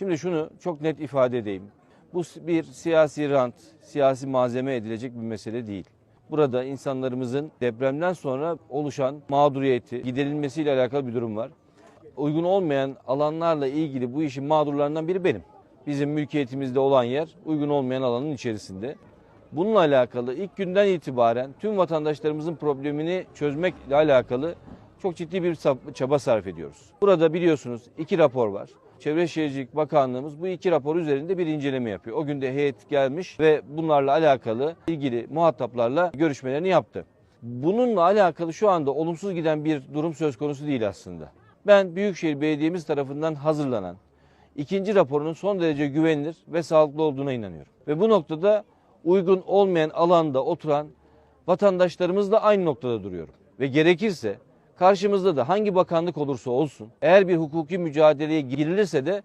Şimdi şunu çok net ifade edeyim. Bu bir siyasi rant, siyasi malzeme edilecek bir mesele değil. Burada insanlarımızın depremden sonra oluşan mağduriyeti giderilmesiyle alakalı bir durum var. Uygun olmayan alanlarla ilgili bu işin mağdurlarından biri benim. Bizim mülkiyetimizde olan yer uygun olmayan alanın içerisinde. Bununla alakalı ilk günden itibaren tüm vatandaşlarımızın problemini çözmekle alakalı çok ciddi bir çaba sarf ediyoruz. Burada biliyorsunuz iki rapor var. Çevre Şehircilik Bakanlığımız bu iki rapor üzerinde bir inceleme yapıyor. O gün de heyet gelmiş ve bunlarla alakalı ilgili muhataplarla görüşmelerini yaptı. Bununla alakalı şu anda olumsuz giden bir durum söz konusu değil aslında. Ben Büyükşehir Belediye'miz tarafından hazırlanan ikinci raporunun son derece güvenilir ve sağlıklı olduğuna inanıyorum. Ve bu noktada uygun olmayan alanda oturan vatandaşlarımızla aynı noktada duruyorum. Ve gerekirse karşımızda da hangi bakanlık olursa olsun eğer bir hukuki mücadeleye girilirse de